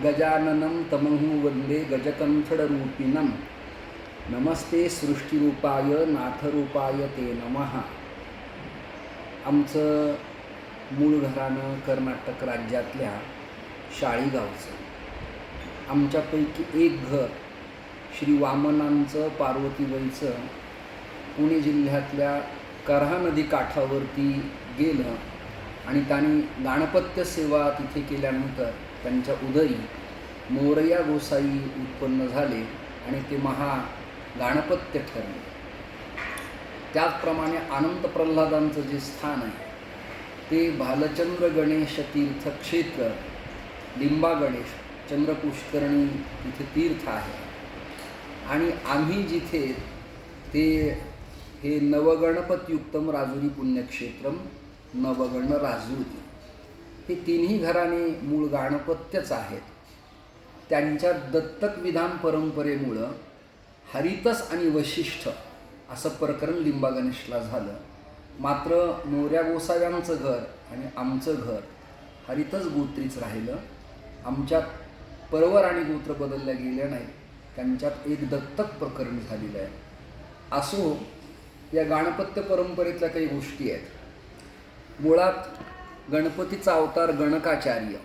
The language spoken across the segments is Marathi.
गजाननं तमहु वंदे गजकंठडरूपिणं नमस्ते सृष्टीरूपाय नाथरूपाय ते नमः। आमचं मूळ घराणं कर्नाटक राज्यातल्या शाळीगावचं। आमच्यापैकी एक घर श्री वामनांचं पार्वतीबाईचं पुणे जिल्ह्यातल्या करहा नदी काठावरती गेलं आणि त्यांनी गाणपत्य सेवा तिथे केल्यानंतर त्यांच्या उदरी मोरया गोसाई उत्पन्न झाले आणि ते महा गाणपत्य ठरले. त्याचप्रमाणे अनंत प्रल्हादांचं जे स्थान आहे ते भालचंद्र गणेश तीर्थ क्षेत्र लिंबा गणेश चंद्रपुष्करणी तिथे तीर्थ आहे. आणि आम्ही जिथे ते हे नवगणपतयुक्तम राजुरी पुण्यक्षेत्रम न बघणं राजूती हे तिन्ही घराने मूळ गाणपत्यच आहेत. त्यांच्या दत्तक विधान परंपरेमुळं हरितस आणि वशिष्ठ असं प्रकरण लिंबा गणेशला झालं. मात्र मोऱ्या गोसाव्यांचं घर आणि आमचं घर हरितच गोत्रीच राहिलं. आमच्यात परवर आणि गोत्र बदलल्या गेल्या नाही त्यांच्यात एक दत्तक प्रकरण झालेलं आहे. असो या गाणपत्य परंपरेतल्या काही गोष्टी आहेत. मुळात गणपतीचा अवतार गणकाचार्य.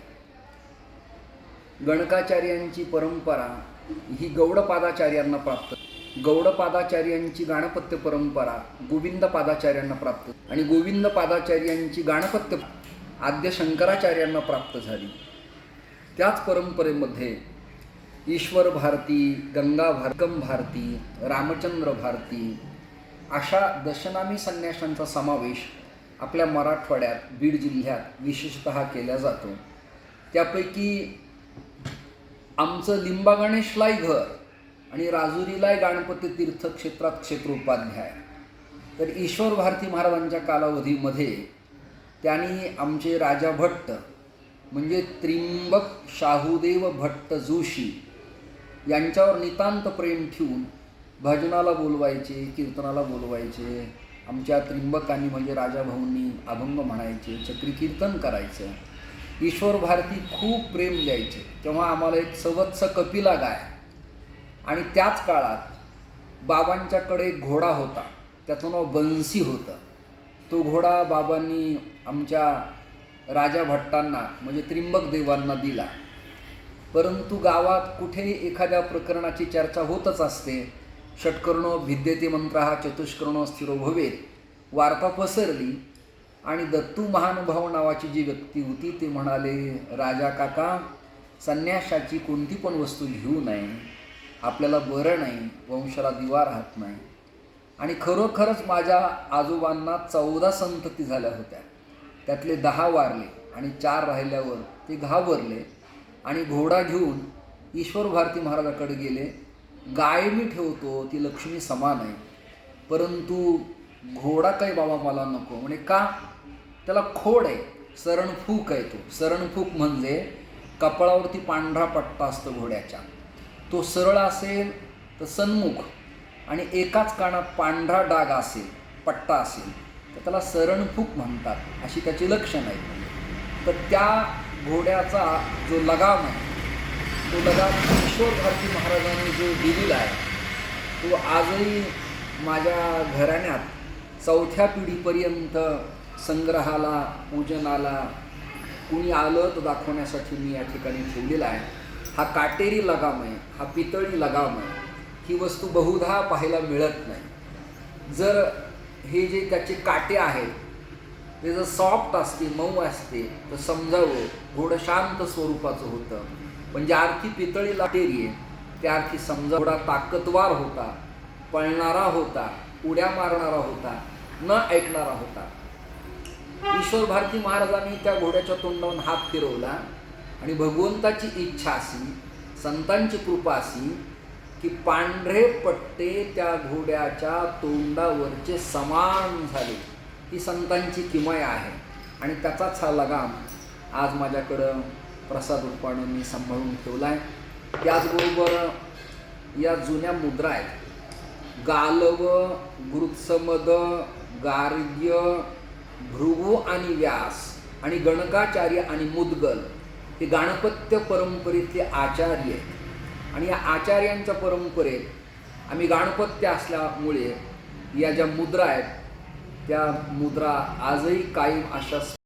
गणकाचार्यांची परंपरा ही गौडपादाचार्यांना प्राप्त. गौडपादाचार्यांची गाणपत्य परंपरा गोविंद पादाचार्यांना प्राप्त. आणि गोविंद पादाचार्यांची गाणपत्य आद्य शंकराचार्यांना प्राप्त झाली. त्याच परंपरेमध्ये ईश्वर भारती गंगा भारकम भारती रामचंद्र भारती अशा दशनामी संन्याशांचा समावेश आपल्या मराठवाड्यात बीड जिल्ह्यात विशेषत केला जातो. त्यापैकी आमचं लिंबागणेशलाय घर आणि राजुरीलाय गणपती तीर्थक्षेत्रात क्षेत्रोपाध्याय. तर ईश्वर भारती महाराजांच्या कालावधीमध्ये त्यांनी आमचे राजा भट्ट म्हणजे त्रिंबक शाहूदेव भट्ट जोशी यांच्यावर नितांत प्रेम ठेवून भजनाला बोलवायचे कीर्तनाला बोलवायचे आमच्या त्रिंबकांनी म्हणजे राजाभाऊंनी अभंग म्हणायचे चक्री कीर्तन करायचं. ईश्वर भारती खूप प्रेम द्यायचे. तेव्हा आम्हाला एक सवत्स कपिला गाय. आणि त्याच काळात बाबांच्याकडे एक घोडा होता. त्याचं नाव बन्सी होतं. तो घोडा बाबांनी आमच्या राजा भट्टांना म्हणजे त्रिंबक देवांना दिला. परंतु गावात कुठेही एखाद्या प्रकरणाची चर्चा होतच असते. षटकर्णो भिद्यते मंत्र हा चतुष्कर्ण स्थिरो भवेत. वार्ता पसरली आणि दत्तू महानुभाव नावाची जी व्यक्ती होती ते म्हणाले राजा काका संन्याशाची कोणती पण वस्तू घेऊ नये. आपल्याला बरं नाही वंशाला दिवा राहत नाही. आणि खरोखरच माझ्या आजोबांना चौदा संतती झाल्या होत्या. त्यातले दहा वारले आणि चार राहिल्यावर ते घाबरले आणि घोडा घेऊन ईश्वर भारती महाराजाकडे गेले. गाय मी ठेवतो ती लक्ष्मी समान आहे. परंतु घोडा काही बाबा मला नको. म्हणे का? त्याला खोड आहे. सरणफूक आहे तो. सरणफूक म्हणजे कपाळावरती पांढरा पट्टा असतो घोड्याच्या. तो सरळ असेल तर सन्मुख आणि एकाच कानात पांढरा डाग असेल पट्टा असेल तर त्याला सरणफूक म्हणतात. अशी त्याची लक्षण आहेत तर त्या घोड्याचा जो लगाम आहे तो लगाम ईश्वर भारती महाराजांनी जो दिलेला आहे तो आजही माझ्या घराण्यात चौथ्या पिढीपर्यंत संग्रहाला पूजनाला कुणी आलं तर दाखवण्यासाठी मी या ठिकाणी ठेवलेला आहे. हा काटेरी लगाम आहे हा पितळी लगाम आहे. ही वस्तू बहुधा पाहायला मिळत नाही. जर हे जे त्याचे काटे आहेत ते जर सॉफ्ट असते मऊ असते तर समजावं घोडं शांत स्वरूपाचं होतं. म्हणजे ज्या अर्थी पितळी लाटेरी आहे. त्या अर्थी समजा थोडा ताकदवार होता पळणारा होता उड्या मारणारा होता न ऐकणारा होता. ईश्वर भारती महाराजांनी त्या घोड्याच्या तोंडावरून हात फिरवला आणि भगवंताची इच्छा अशी संतांची कृपा अशी की पांढरे पट्टे त्या घोड्याच्या तोंडावरचे समान झाले. ही संतांची किमया आहे आणि त्याचाच हा लगाम आज माझ्याकडं प्रसाद उत्पादन मी सांभाळून ठेवला आहे त्याचबरोबर या जुन्या मुद्रा आहेत. गालव गृत्समद गार्ग्य भृगू आणि व्यास आणि गणकाचार्य आणि मुद्गल हे गाणपत्य परंपरेतले आचार्य आहेत. आणि या आचार्यांच्या परंपरेत आम्ही गाणपत्य असल्यामुळे या ज्या मुद्रा आहेत त्या मुद्रा आजही कायम अशा